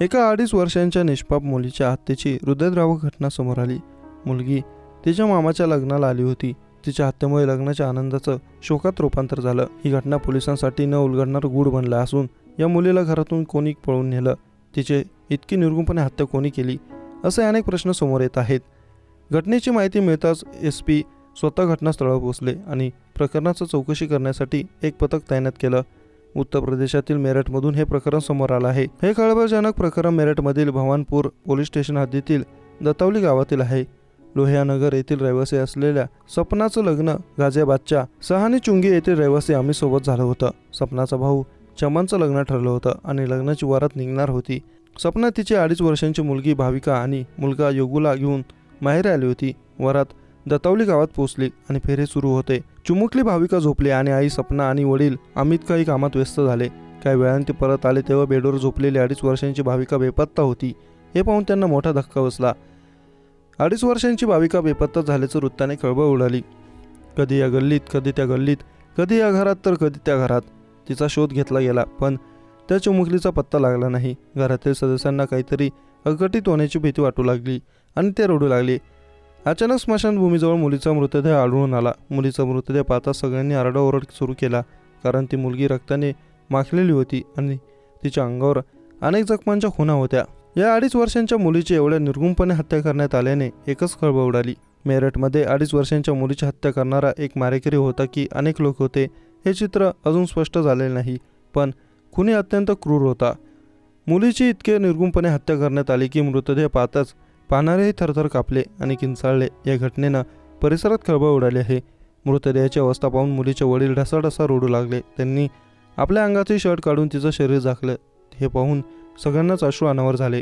एका अडीच वर्षांच्या निष्पाप मुलीच्या हत्येची हृदयद्रावक घटना समोर आली. मुलगी तिच्या मामाच्या लग्नाला आली होती. तिच्या हत्येमुळे लग्नाच्या आनंदाचं शोकात रूपांतर झालं. ही घटना पोलिसांसाठी न उलगडणारं गूढ बनला असून या मुलीला घरातून कोणी पळून नेलं. तिचे इतकी निर्गुणपणे हत्या कोणी केली असे अनेक प्रश्न समोर येत आहेत. घटनेची माहिती मिळताच एस पी स्वतः घटनास्थळावर पोहोचले आणि प्रकरणाचं चौकशी करण्यासाठी एक पथक तैनात केलं. उत्तर प्रदेशातील मेरठमधून हे प्रकरण समोर आलं आहे. हे खळबळजनक प्रकरण मेरठमधील भवानपूर पोलीस स्टेशन हद्दीतील दतावली गावातील आहे. लोहियानगर येथील रहिवासी असलेल्या सपनाचं लग्न गाझियाबादच्या सहानी चुंगी येथील रहिवासी आम्ही सोबत झालं होतं. सपनाचा भाऊ चमनचं लग्न ठरलं होतं आणि लग्नाची वरात निघणार होती. सपना तिची अडीच वर्षांची मुलगी भाविका आणि मुलगा योगूला घेऊन माहेर आली होती. वरात दतावली गावात पोहोचली आणि फेरे सुरू होते. चुमुकली भाविका झोपली आणि आई सपना आणि वडील अमित काही कामात व्यस्त झाले. काही वेळाने ते परत आले तेव्हा बेडवर झोपलेली अडीच वर्षांची भाविका बेपत्ता होती. हे पाहून त्यांना मोठा धक्का बसला. अडीच वर्षांची भाविका बेपत्ता झाल्याचं वृत्ताने खळबळ उडाली. कधी या गल्लीत कधी त्या गल्लीत कधी या घरात तर कधी त्या घरात. तिचा शोध घेतला गेला पण त्या चुमुकलीचा पत्ता लागला नाही. घरातील सदस्यांना काहीतरी अघटित होण्याची भीती वाटू लागली आणि ते रडू लागले. अचानक स्मशानभूमीजवळ मुलीचा मृतदेह आढळून आला. मुलीचा मृतदेह पाहता सगळ्यांनी आरडाओरड सुरू केला कारण ती मुलगी रक्ताने माखलेली होती आणि तिच्या अंगावर अनेक जखमांच्या खुणा होत्या. या अडीच वर्षांच्या मुलीची एवढ्या निर्गुणपणे हत्या करण्यात आल्याने एकच खळबळ उडाली. मेरठमध्ये अडीच वर्षांच्या मुलीची हत्या करणारा एक मारेकरी होता की अनेक लोक होते हे चित्र अजून स्पष्ट झालेले नाही पण खुनी अत्यंत क्रूर होता. मुलीची इतके निर्गुणपणे हत्या करण्यात आली की मृतदेह पाहताच पाणारेही थरथर कापले आणि किंचाळले. या घटनेनं परिसरात खळबळ उडाली आहे. मृतदेहाची अवस्था पाहून मुलीचे वडील ढसाढसा रोडू लागले. त्यांनी आपल्या अंगाचे शर्ट काढून तिचं शरीर झाकलं. हे पाहून सगळ्यांनाच अश्रू अनावर झाले.